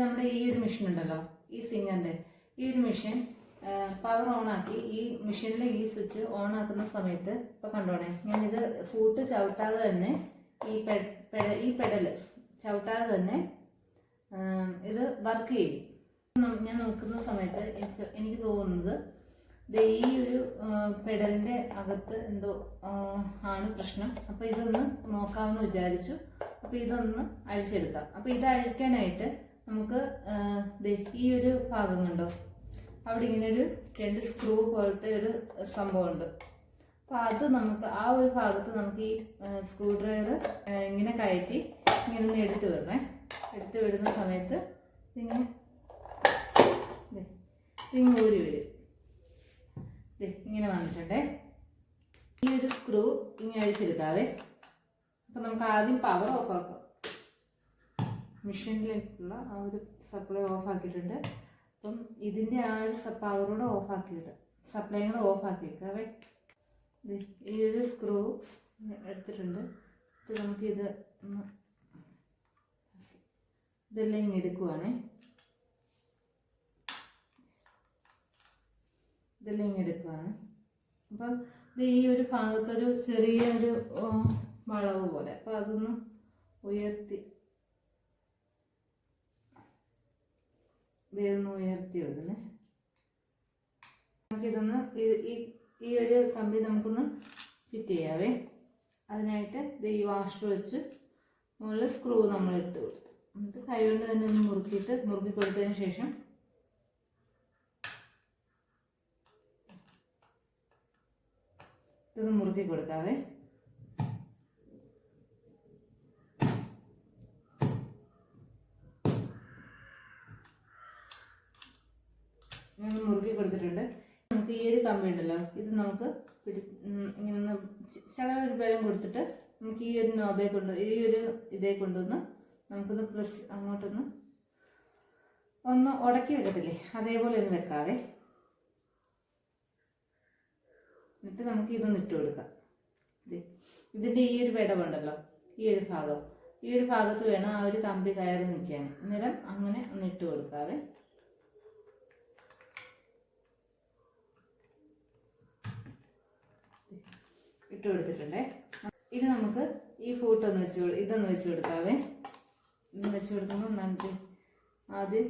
നമ്മുടെ ഈ ഒരു മെഷീൻ ഉണ്ടല്ലോ ഈ സിംഗറിന്റെ ഈ ഒരു മെഷീൻ പവർ ഓൺ ആക്കി ഈ മെഷീനിലെ ഈ സ്വിച്ച് ഓൺ ആക്കുന്ന സമയത്ത് ഇപ്പൊ കണ്ടോണേ ഞാൻ ഇത് ഫൂട്ട് ചവിട്ടാതെ തന്നെ ഈ ഈ പെഡൽ ചവിട്ടാതെ തന്നെ ഇത് വർക്ക് ചെയ്യും. ഞാൻ നോക്കുന്ന സമയത്ത് എനിക്ക് തോന്നുന്നത് ഈ ഒരു പെഡലിന്റെ അകത്ത് എന്തോ ആണ് പ്രശ്നം. അപ്പൊ ഇതൊന്ന് നോക്കാമെന്ന് വിചാരിച്ചു. അപ്പൊ ഇതൊന്ന് അഴിച്ചെടുക്കാം. അപ്പൊ ഇത് അഴിക്കാനായിട്ട് നമുക്ക് ഈ ഒരു ഭാഗം കണ്ടോ? അവിടെ ഇങ്ങനെ ഒരു രണ്ട് സ്ക്രൂ പോലത്തെ ഒരു സംഭവമുണ്ട് അപ്പോൾ അത് നമുക്ക് ആ ഒരു ഭാഗത്ത് നമുക്ക് ഈ സ്ക്രൂ ഡ്രൈവർ ഇങ്ങനെ കയറ്റി ഇങ്ങനെ ഒന്ന് എടുത്തു വിടണേ. എടുത്തു വിടുന്ന സമയത്ത് ഇങ്ങനെ ഇതിങ്ങ് ഊരി വരും. ഇങ്ങനെ വന്നിട്ടുണ്ടേ. ഈ ഒരു സ്ക്രൂ ഇങ്ങനെ അഴിച്ചെടുക്കാവേ. അപ്പം നമുക്ക് ആദ്യം പവർ ഓഫ് ആക്കാം. മെഷീനിലേക്കുള്ള ആ ഒരു സപ്ലൈ ഓഫ് ആക്കിയിട്ടുണ്ട്. അപ്പം ഇതിന്റെ ആ ഒരു പവറോടെ ഓഫ് ആക്കിയിട്ട് സപ്ലൈ കൂടെ ഓഫ് ആക്കിയിട്ട് ദേ, ഈ ഒരു സ്ക്രൂ എടുത്തിട്ടുണ്ട്. ഇത് നമുക്കിത് ഒന്ന് ഇതെല്ലാം ഇങ്ങനെ എടുക്കുവാണേ. ഇതെല്ലാം ഇങ്ങനെ എടുക്കുവാണ്. അപ്പം ഇത് ഈ ഒരു ഭാഗത്തൊരു ചെറിയൊരു വളവ് പോലെ. അപ്പം അതൊന്ന് ഉയർത്തി ഇതൊന്ന് ഉയർത്തി വിടുന്നേ നമുക്കിതൊന്ന് ഈ- ഈ ഒരു കമ്പി നമുക്കൊന്ന് ഫിറ്റ് ചെയ്യാവേ. അതിനായിട്ട് ഇത് ഈ വാഷർ വെച്ച് മുകളിൽ സ്ക്രൂ നമ്മൾ ഇട്ട് കൊടുത്തു. എന്നിട്ട് കൈകൊണ്ട് തന്നെ ഒന്ന് മുറുക്കിയിട്ട് മുറുക്കി കൊടുത്തതിന് ശേഷം ഇതൊന്ന് മുറുക്കി കൊടുക്കാവേ. ഞാൻ മുറുക്കി കൊടുത്തിട്ടുണ്ട്. നമുക്ക് ഈ ഒരു കമ്പി ഉണ്ടല്ലോ ഇത് നമുക്ക് പിടി ഇങ്ങനെ ഒന്ന് ശകലം ഒരു ബലം കൊടുത്തിട്ട് നമുക്ക് ഈ ഒരു നോബെ കൊണ്ട് ഈ ഒരു ഇതേ കൊണ്ടുവന്ന് നമുക്കൊന്ന് പ്രസ് അങ്ങോട്ടൊന്ന് ഒന്ന് ഉടക്കി വെക്കത്തില്ലേ? അതേപോലെ ഒന്ന് വെക്കാവേ. എന്നിട്ട് നമുക്ക് ഇതൊന്ന് ഇട്ട് കൊടുക്കാം. ഇതിന്റെ ഈ ഒരു വിടവുണ്ടല്ലോ ഈ ഒരു ഭാഗം. ഈ ഒരു ഭാഗത്ത് വേണം ആ ഒരു കമ്പി കയറി നിൽക്കാൻ. അന്നേരം അങ്ങനെ ഒന്ന് ഇട്ട് കൊടുക്കാവേ. ഇട്ട് കൊടുത്തിട്ടുണ്ടേ ഇനി നമുക്ക് ഈ ഫൂട്ട് ഒന്ന് വെച്ച് ഇതൊന്ന് വെച്ച് കൊടുക്കാവേ. ഇന്ന് വെച്ച് കൊടുക്കുമ്പോൾ നമുക്ക് ആദ്യം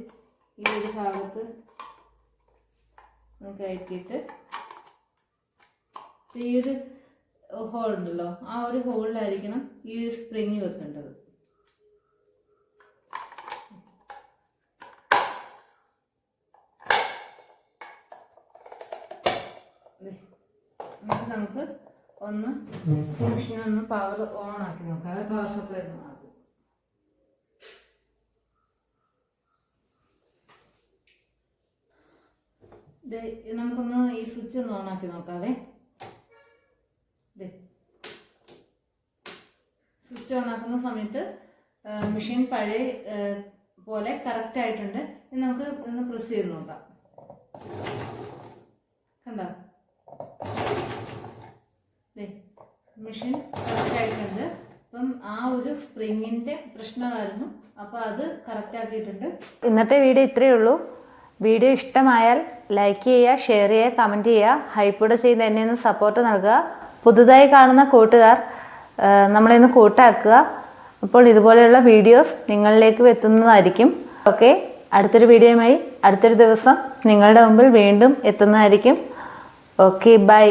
ഈ ഒരു ഭാഗത്ത് നമുക്ക് കയറ്റിയിട്ട് ഈ ഒരു ഹോൾ ഉണ്ടല്ലോ ആ ഒരു ഹോളിലായിരിക്കണം ഈ ഒരു സ്പ്രിങ് വെക്കേണ്ടത്. നമുക്ക് ഒന്ന് മെഷീൻ ഒന്ന് പവർ ഓൺ ആക്കി നോക്കാം. പവർ സപ്ലൈ ഒന്ന് നമുക്കൊന്ന് ഈ സ്വിച്ച് ഒന്ന് ഓൺ ആക്കി നോക്കാവേ. സ്വിച്ച് ഓൺ ആക്കുന്ന സമയത്ത് മെഷീൻ പഴയ പോലെ കറക്റ്റ് ആയിട്ടുണ്ട്. നമുക്ക് ഒന്ന് പ്രസ് ചെയ്ത് നോക്കാം. കണ്ടോ? മെഷീൻ കറക്റ്റായിട്ടുണ്ട് അപ്പം ആ ഒരു സ്പ്രിങ്ങിന്റെ പ്രശ്നമായിരുന്നു. അപ്പോൾ അത് കറക്റ്റാക്കിയിട്ടുണ്ട് ഇന്നത്തെ വീഡിയോ ഇത്രയേ ഉള്ളൂ. വീഡിയോ ഇഷ്ടമായാൽ ലൈക്ക് ചെയ്യുക ഷെയർ ചെയ്യുക കമന്റ് ചെയ്യുക. ഹൈപ്പോഡ് ചെയ്ത് എന്നെ ഒന്ന് സപ്പോർട്ട് നൽകുക. പുതുതായി കാണുന്ന കൂട്ടുകാർ നമ്മളെ ഒന്ന് കൂട്ടാക്കുക. അപ്പോൾ ഇതുപോലെയുള്ള വീഡിയോസ് നിങ്ങളിലേക്ക് എത്തുന്നതായിരിക്കും. ഓക്കെ അടുത്തൊരു വീഡിയോയുമായി അടുത്തൊരു ദിവസം നിങ്ങളുടെ മുമ്പിൽ വീണ്ടും എത്തുന്നതായിരിക്കും. Okay bye